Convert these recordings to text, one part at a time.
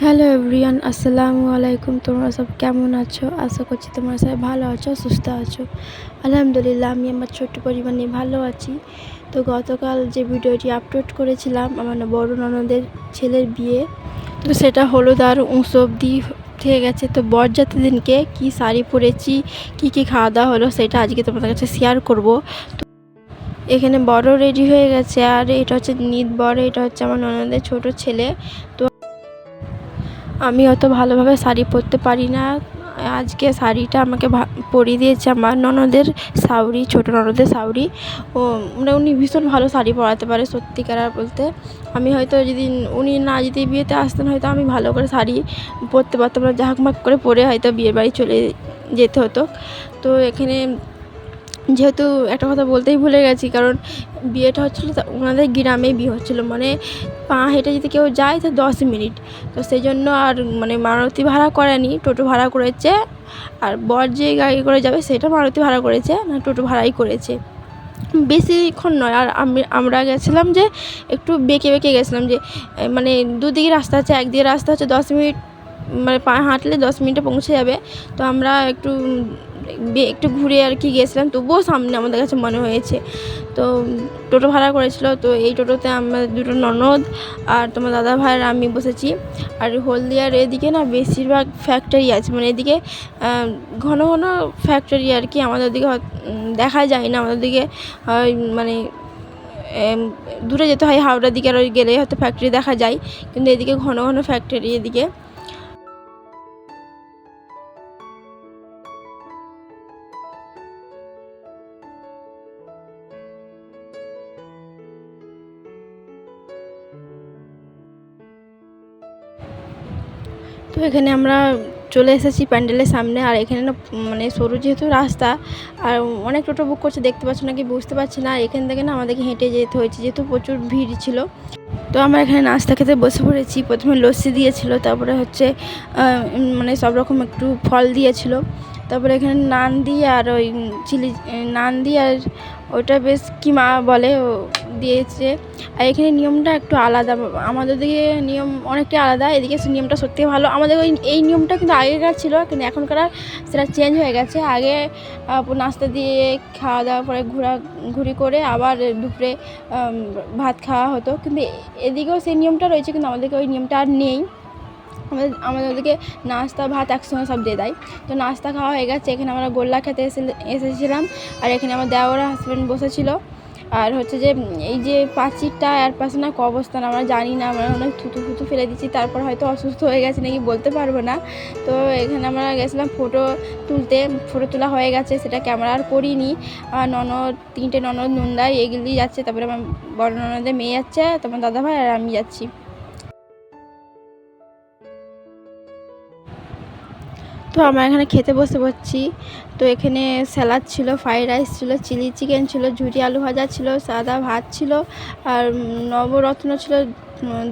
Hello everyone, আসসালামু আলাইকুম। তোমরা সব কেমন আছো? আশা করছি তোমরা সবাই ভালো আছো, সুস্থ আছো। আলহামদুলিল্লাহ, আমি আমার ছোট্ট পরিবার নিয়ে ভালো আছি। তো গতকাল যে ভিডিওটি আপলোড করেছিলাম, আমার বড় ননদের ছেলের বিয়ে। তো সেটা হলুদ আর উৎসব দিয়ে থেকে গেছে। তো বরযাত্রী দিনকে কী শাড়ি পরেছি, কি কি খাওয়া দাওয়া হলো, সেটা আজকে তোমাদের কাছে শেয়ার করব। তো এখানে বড় রেডি হয়ে গেছে, আর এটা হচ্ছে নিদ বড় এটা হচ্ছে আমার ননদের ছোট ছেলে। তো আমি অত ভালোভাবে শাড়ি পরতে পারি না। আজকে শাড়িটা আমাকে পরিয়ে দিয়েছে আমার ননদের শাওরি ছোটো ননদের শাওরি ও মানে উনি ভীষণ ভালো শাড়ি পরাতে পারে সত্যিকার বলতে। আমি হয়তো যদি উনি না যদি বিয়েতে আসতেন হয়তো আমি ভালো করে শাড়ি পরতে পারতাম না। ঝাঁকমাক করে পরে হয়তো বিয়ের বাড়ি চলে যেতে হতো। তো এখানে যেহেতু একটা কথা বলতেই ভুলে গেছি, কারণ বিয়েটা হচ্ছিল ওনাদের গ্রামে বিয়ে হচ্ছিল। মানে পা হেঁটে যদি কেউ যায় তো দশ মিনিট। তো সেই জন্য আর মানে মারুতি ভাড়া করেনি, টোটো ভাড়া করেছে। আর বর যে গাড়ি করে যাবে সেটা মারুতি ভাড়া করেছে, না টোটো ভাড়াই করেছে। বেশিক্ষণ নয়, আর আমি, আমরা গেছিলাম যে একটু বেঁকে বেঁকে গেছিলাম যে মানে দুদিকে রাস্তা আছে, একদিকে রাস্তা হচ্ছে দশ মিনিট মানে পা হাঁটলে দশ মিনিটে পৌঁছে যাবে। তো আমরা একটু একটু ঘুরে আর কি গিয়েছিলাম। তবুও সামনে আমাদের কাছে মনে হয়েছে। তো, টোটো ভাড়া করেছিল। তো এই টোটোতে আমরা দুটো ননদ আর তোমার দাদা ভাই আর আমি বসেছি। আর হলদিয়ার এদিকে না বেশিরভাগ ফ্যাক্টরি আছে। মানে এদিকে ঘন ঘন ফ্যাক্টরি আর কি আমাদের দিকে দেখা যায় না। আমাদের দিকে মানে দূরে যেতে হয় হাওড়ার দিকে আর গেলে হয়তো ফ্যাক্টরি দেখা যায়। কিন্তু এদিকে ঘন ঘন ফ্যাক্টরি এদিকে। তো এখানে আমরা চলে এসেছি প্যান্ডেলের সামনে। আর এখানে না মানে সরু যেহেতু রাস্তা, আর অনেক টোটো বুক করছে, দেখতে পাচ্ছ নাকি বুঝতে পারছি না। আর এখান থেকে না আমাদেরকে হেঁটে যেতে হয়েছে, যেহেতু প্রচুর ভিড় ছিল। তো আমরা এখানে নাস্তা খেতে বসে পড়েছি। প্রথমে লস্যি দিয়েছিল, তারপরে হচ্ছে মানে সব রকম একটু ফল দিয়েছিল। তারপরে এখানে নান দিয়ে আর ওই চিলি নান দিয়ে আর ওটা বেশ কী মা বলে দিয়েছে। আর এখানে নিয়মটা একটু আলাদা। আমাদের দিকে নিয়ম অনেকটাই আলাদা। এদিকে নিয়মটা সত্যি ভালো। আমাদের ওই, এই নিয়মটা কিন্তু আগেকার ছিল, কিন্তু এখনকার সেটা চেঞ্জ হয়ে গেছে। আগে নাস্তা দিয়ে খাওয়া দাওয়া পরে ঘোরা, ঘুরি করে আবার দুপুরে ভাত খাওয়া হতো। কিন্তু এদিকেও সেই নিয়মটা রয়েছে, কিন্তু আমাদেরকে ওই নিয়মটা আর নেই। আমাদের আমাদেরকে নাস্তা, ভাত একসঙ্গে সব দিয়ে দেয়। তো নাস্তা খাওয়া হয়ে গেছে। এখানে আমরা গোল্লা খেতে এসে এসেছিলাম। আর এখানে আমার দেওয়ার হাজব্যান্ড বসেছিল। আর হচ্ছে যে এই যে পাঁচিরটা আর পাশে না অবস্থান আমরা জানি না, আমরা অনেক থুতু ফুতু ফেলে দিচ্ছি তারপর হয়তো অসুস্থ হয়ে গেছে নাকি বলতে পারব না। তো এখানে আমরা গেছিলাম ফটো তুলতে, ফটো তোলা হয়ে গেছে, সেটা ক্যামেরা আর করিনি। আর ননদ, তিনটে ননদ, নন্দাই এগুলি যাচ্ছে, তারপরে আমার বড় ননদের মেয়ে যাচ্ছে, তারপর দাদা ভাই আর আমি যাচ্ছি। তো আমরা এখানে খেতে বসে পড়ছি। তো এখানে স্যালাড ছিল, ফ্রাইড রাইস ছিল, চিলি চিকেন ছিল, ঝুরি আলু ভাজা ছিল, সাদা ভাত ছিল, আর নবরত্ন ছিল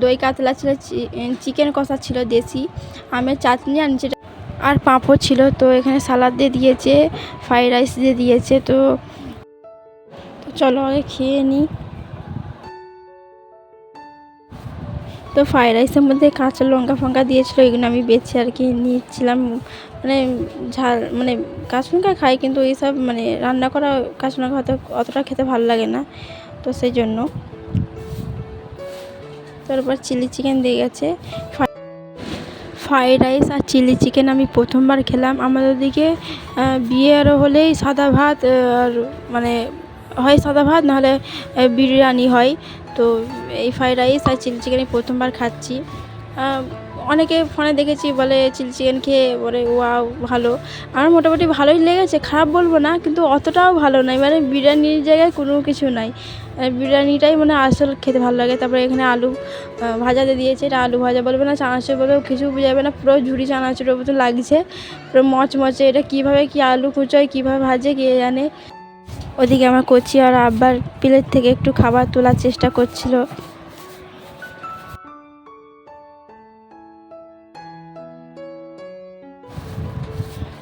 দই কাতলা ছিল চিকেন কষা ছিল, দেশি আমের চাটনি আর নিচে আর পাঁপড় ছিল। তো এখানে সালাদ দিয়ে দিয়েছে, ফ্রাইড রাইস দিয়ে দিয়েছে তো চলো আগে খেয়ে নিই। তো ফ্রাইড রাইসের মধ্যে কাঁচা লঙ্কা ফঙ্কা দিয়েছিলো এগুলো আমি বেছে আর কি নিচ্ছিলাম। মানে ঝাল মানে কাঁচা লঙ্কা খাই কিন্তু এইসব মানে রান্না করা কাঁচা লঙ্কা হয়তো অতটা খেতে ভালো লাগে না, তো সেই জন্য তারপর চিলি চিকেন দিয়ে গেছে। ফ্রাইড রাইস আর চিলি চিকেন আমি প্রথমবার খেলাম। আমাদের দিকে বিয়ে আরও হলেই সাদা ভাত আর মানে হয় সাদা ভাত, নাহলে বিরিয়ানি হয়। তো এই ফ্রাইড রাইস আর চিলি চিকেন প্রথমবার খাচ্ছি। অনেকে ফোনে দেখেছি বলে চিলি চিকেন খেয়ে বলে, ওয়াও, ভালো। আমার মোটামুটি ভালোই লেগেছে, খারাপ বলব না, কিন্তু অতটাও ভালো নয়। মানে বিরিয়ানির জায়গায় কোনো কিছু নাই। বিরিয়ানিটাই মানে আসল খেতে ভালো লাগে। তারপরে এখানে আলু ভাজা দিয়ে দিয়েছে। এটা আলু ভাজা বলবে না, চানাচুর বলবে কিছু বোঝাবে না। পুরো ঝুড়ি চানাচুরের মতো লাগছে। পুরো মচমচে, এটা কীভাবে কী আলু কুচোয়, কীভাবে ভাজে, কে জানে। ওদিকে আমার কচি আর আব্বার প্লেট থেকে একটু খাবার তোলার চেষ্টা করছিল।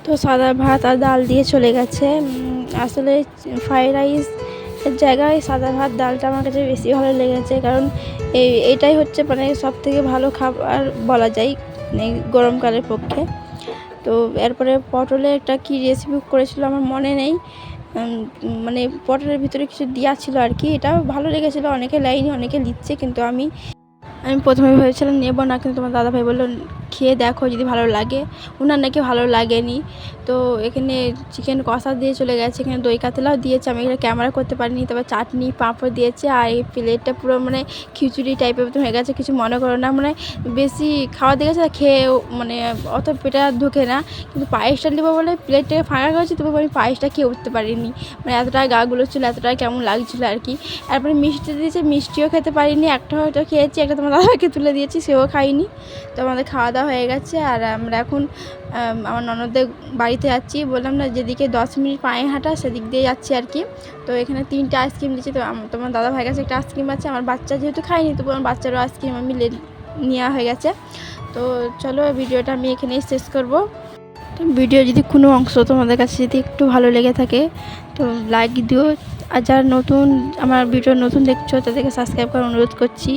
তো সাদা ভাত আর ডাল দিয়ে চলে গেছে। আসলে ফ্রাইড রাইস জায়গায় সাদা ভাত, ডালটা আমার কাছে বেশি ভালো লেগেছে কারণ এই এটাই হচ্ছে মানে সব থেকে ভালো খাবার বলা যায় গরমকালের পক্ষে। তো এরপরে পটলের একটা কী রেসিপি করেছিল আমার মনে নেই। মানে পটলের ভিতরে কিছু দেওয়া ছিল আর কি, এটা ভালো লেগেছিলো, অনেকে লাইনি, অনেকে লিচ্ছে কিন্তু আমি আমি প্রথমে ভেবেছিলাম নেব না, কিন্তু তোমার দাদাভাই বলল, খেয়ে দেখো যদি ভালো লাগে। ওনার নাকি ভালো লাগেনি। তো এখানে চিকেন কষা দিয়ে চলে গেছে, এখানে দই কাতলাও দিয়েছে। আমি এখানে ক্যামেরা করতে পারিনি তারপর চাটনি, পাঁপড় দিয়েছে, আর এই প্লেটটা পুরো মানে খিচুড়ি টাইপের মতো হয়ে গেছে, কিছু মনে করো না। মানে বেশি খাওয়া দিয়ে গেছে খেয়ে মানে অত পেটে ঢোকে না। কিন্তু পায়েসটা নেব বলে প্লেটটাকে ফাঁকা করেছি, তবু আমি পায়েসটা খেয়ে উঠতে পারিনি। মানে এতটা গাগুলো ছিল এতটা কেমন লাগছিল আর কি। তারপরে মিষ্টি দিয়েছে, মিষ্টিও খেতে পারিনি, একটা হয়তো খেয়েছি, একটা তোমার দাদাকে তুলে দিয়েছি, সেও খাইনি তো আমাদের খাওয়া দাওয়া হয়ে গেছে আর আমরা এখন আমার ননদদের বাড়িতে যাচ্ছি। বললাম না, যেদিকে দশ মিনিট পায়ে হাঁটা, সেদিক দিয়ে যাচ্ছি আর কি। তো এখানে তিনটে আইসক্রিম দিচ্ছি তো তোমার দাদা ভাই কাছে একটা আইসক্রিম আছে। আমার বাচ্চা যেহেতু খাইনি তবু আমার বাচ্চারও আইসক্রিম আমি নেওয়া হয়ে গেছে। তো চলো, ভিডিওটা আমি এখানেই শেষ করব। তো ভিডিও যদি কোনো অংশ তোমাদের কাছে যদি একটু ভালো লেগে থাকে, তো লাইক দিও। আর যারা নতুন, আমার ভিডিও নতুন দেখছ, তাদেরকে সাবস্ক্রাইব করার অনুরোধ করছি।